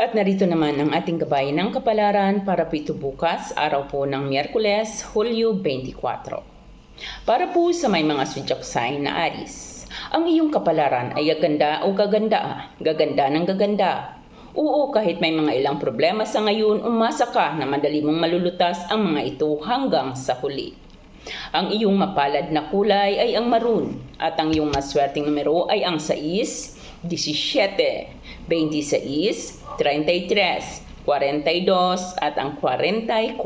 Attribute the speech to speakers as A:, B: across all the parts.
A: At narito naman ang ating gabay ng kapalaran para po ito bukas, araw po ng Miyerkules, Hulyo 24. Para po sa may mga sudyak sign na Aris, ang iyong kapalaran ay gaganda o gaganda, gaganda ng gaganda. Oo, kahit may mga ilang problema sa ngayon, umasa ka na madali mong malulutas ang mga ito hanggang sa huli. Ang iyong mapalad na kulay ay ang maroon at ang iyong maswerteng numero ay ang 6, 17, 26, 33, 42 at ang 44.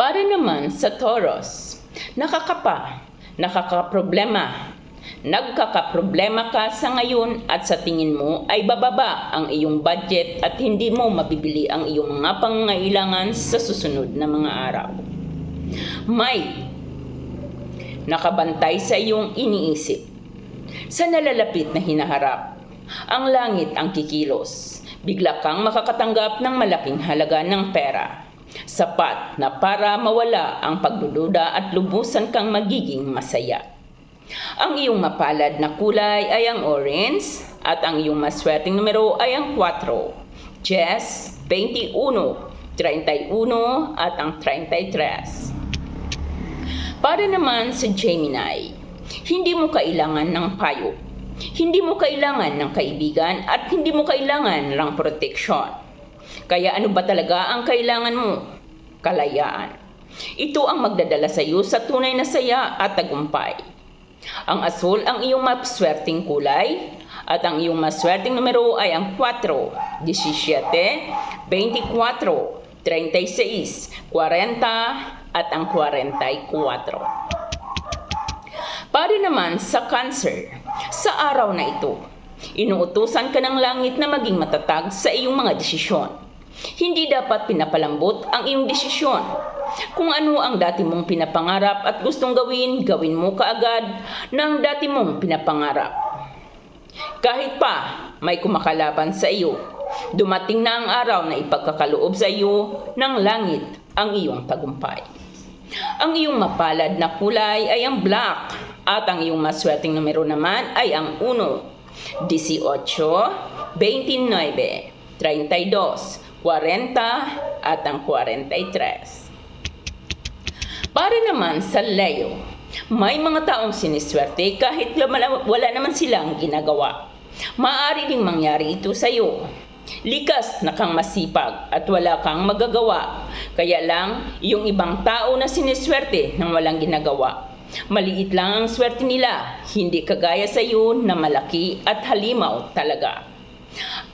A: Para naman sa Taurus, nakakapa, nakakaproblema, nagkakaproblema ka sa ngayon at sa tingin mo ay bababa ang iyong budget at hindi mo mabibili ang iyong mga pangangailangan sa susunod na mga araw. May nakabantay sa iyong iniisip. Sa nalalapit na hinaharap, ang langit ang kikilos. Bigla kang makakatanggap ng malaking halaga ng pera. Sapat na para mawala ang pagdududa at lubusan kang magiging masaya. Ang iyong mapalad na kulay ay ang orange at ang iyong maswerteng numero ay ang 4, 10, 21, 31 at ang 33. Para naman sa Gemini, hindi mo kailangan ng payo. Hindi mo kailangan ng kaibigan at hindi mo kailangan ng proteksyon. Kaya ano ba talaga ang kailangan mo? Kalayaan. Ito ang magdadala sa iyo sa tunay na saya at tagumpay. Ang asul ang iyong maswerteng kulay at ang iyong maswerteng numero ay ang 4, 17, 24, 36, 40 at ang 44. Para naman sa cancer, sa araw na ito, inuutusan ka ng langit na maging matatag sa iyong mga desisyon. Hindi dapat pinapalambot ang iyong desisyon. Kung ano ang dati mong pinapangarap at gustong gawin, gawin mo kaagad ng dati mong pinapangarap. Kahit pa may kumakalaban sa iyo, dumating na ang araw na ipagkakaloob sa iyo ng langit ang iyong tagumpay. Ang iyong mapalad na kulay ay ang black at ang iyong maswerteng numero naman ay ang 1, 18, 29, 32, 40 at ang 43. Para naman sa Leo, may mga taong siniswerte kahit wala, naman silang ginagawa. Maaari ding mangyari ito sa iyo. Likas na kang masipag at wala kang magagawa. Kaya lang, yung ibang tao na siniswerte nang walang ginagawa. Maliit lang ang swerte nila, hindi kagaya sa iyo na malaki at halimaw talaga.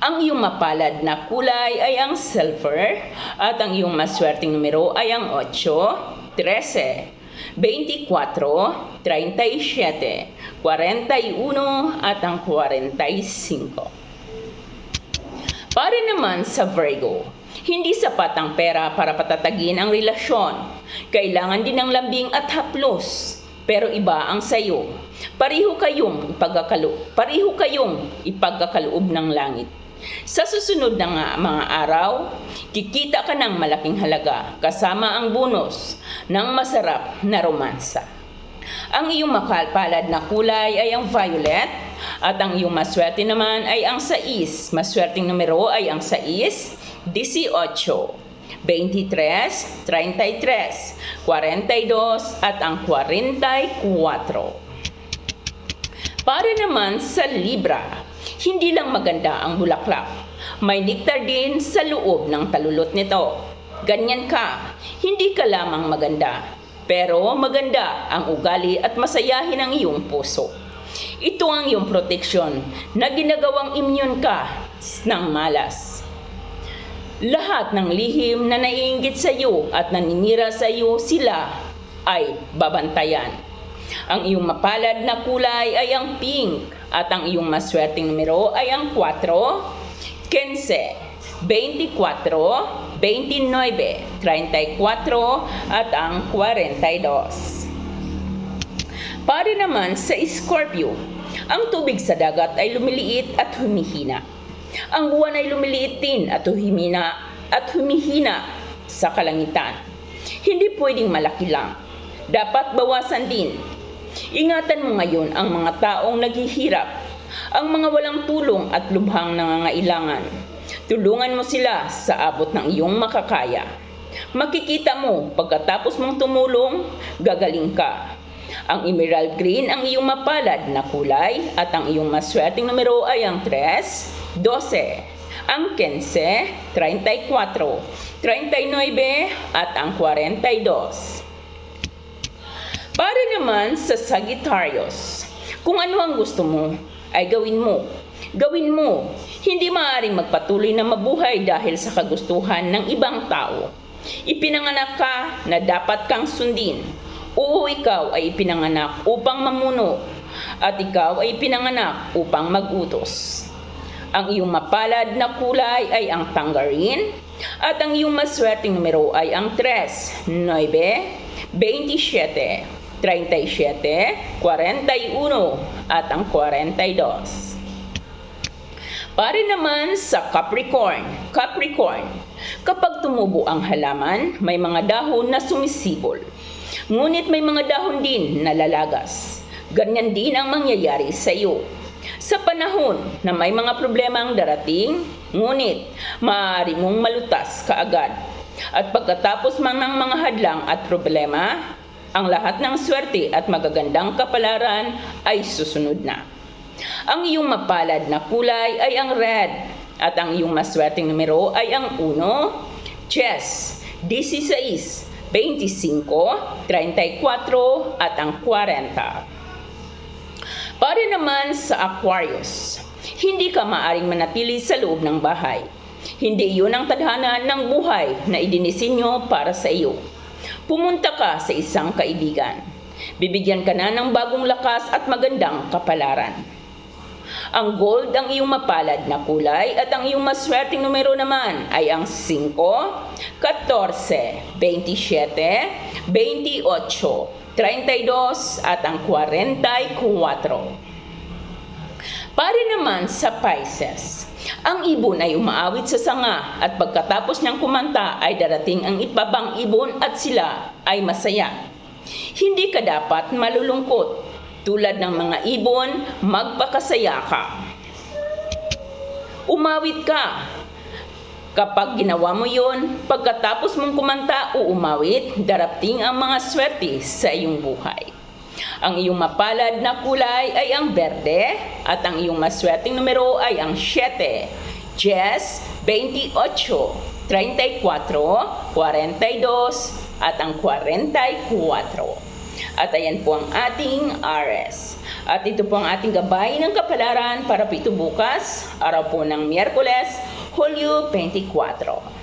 A: Ang iyong mapalad na kulay ay ang silver at ang iyong maswerteng numero ay ang 8, 13, 24, 37, 41 at ang 45. Para naman sa Virgo, hindi sapat ang pera para patatagin ang relasyon. Kailangan din ng lambing at haplos. Pero iba ang sayo. Pariho kayong ipagkakalu pariho kayong ipagkakaloob ng langit. Sa susunod na nga mga araw, kikita ka ng malaking halaga kasama ang bonus ng masarap na romansa. Ang iyong makalpalad na kulay ay ang violet at ang iyong maswerte naman ay ang 6. Maswerteng numero ay ang 6, 18, 23, 33, 42 at ang 44. Para naman sa Libra, hindi lang maganda ang bulaklak. May nektar din sa loob ng talulot nito. Ganyan ka, hindi ka lamang maganda, pero maganda ang ugali at masayahin ang iyong puso. Ito ang iyong proteksyon na ginagawang immune ka ng malas. Lahat ng lihim na naiinggit sa iyo at naninira sa iyo sila ay babantayan. Ang iyong mapalad na kulay ay ang pink at ang iyong maswerteng numero ay ang 4, 15, 24, 29, 34 at ang 42. Para naman sa Scorpio, ang tubig sa dagat ay lumiliit at humihina. Ang buwan ay lumiliit din at humina at humihina sa kalangitan. Hindi pwedeng malaki lang. Dapat bawasan din. Ingatan mo ngayon ang mga taong naghihirap ang mga walang tulong at lubhang nangangailangan. Tulungan mo sila sa abot ng iyong makakaya. Makikita mo pagkatapos mong tumulong, gagaling ka. Ang emerald green ang iyong mapalad na kulay at ang iyong maswerteng numero ay ang 3, 12, ang 15, 34, 39 at ang 42. Para naman sa Sagittarius, kung ano ang gusto mo, ay gawin mo. Gawin mo. Hindi maaaring magpatuloy na mabuhay dahil sa kagustuhan ng ibang tao. Ipinanganak ka na dapat kang sundin. Oo, ikaw ay ipinanganak upang mamuno at ikaw ay ipinanganak upang magutos. Ang iyong mapalad na kulay ay ang tangerine at ang iyong maswerteng numero ay ang 3, 9, 27, 37, 41 at ang 42. Para naman sa Capricorn. Capricorn, kapag tumubo ang halaman, may mga dahon na sumisibol. Ngunit may mga dahon din na lalagas. Ganyan din ang mangyayari sa iyo. Sa panahon na may mga problema ang darating, ngunit maaari mong malutas kaagad. At pagkatapos man ng mga hadlang at problema, ang lahat ng swerte at magagandang kapalaran ay susunod na. Ang iyong mapalad na kulay ay ang red at ang iyong maswerteng numero ay ang 1, chess, 16, 25, 34 at ang 40. Para naman sa Aquarius, hindi ka maaring manatili sa loob ng bahay. Hindi iyon ang tadhana ng buhay na idinisinyo para sa iyo. Pumunta ka sa isang kaibigan. Bibigyan ka na ng bagong lakas at magandang kapalaran. Ang gold ang iyong mapalad na kulay at ang iyong maswerteng numero naman ay ang 5, 14, 27, 28, 32 at ang 44. Para naman sa Pisces, ang ibon ay umaawit sa sanga at pagkatapos niyang kumanta ay darating ang ibabang ibon at sila ay masaya. Hindi ka dapat malulungkot. Tulad ng mga ibon, magpakasaya ka. Umawit ka. Kapag ginawa mo yon, pagkatapos mong kumanta o umawit, darating ang mga swerte sa iyong buhay. Ang iyong mapalad na kulay ay ang berde at ang iyong maswerteng numero ay ang 7, 10, 28, 34, 42 at ang 44. At ayan po ang ating RS. At ito po ang ating gabay ng kapalaran para po ito bukas, araw po ng Miyerkules, Hulyo 24.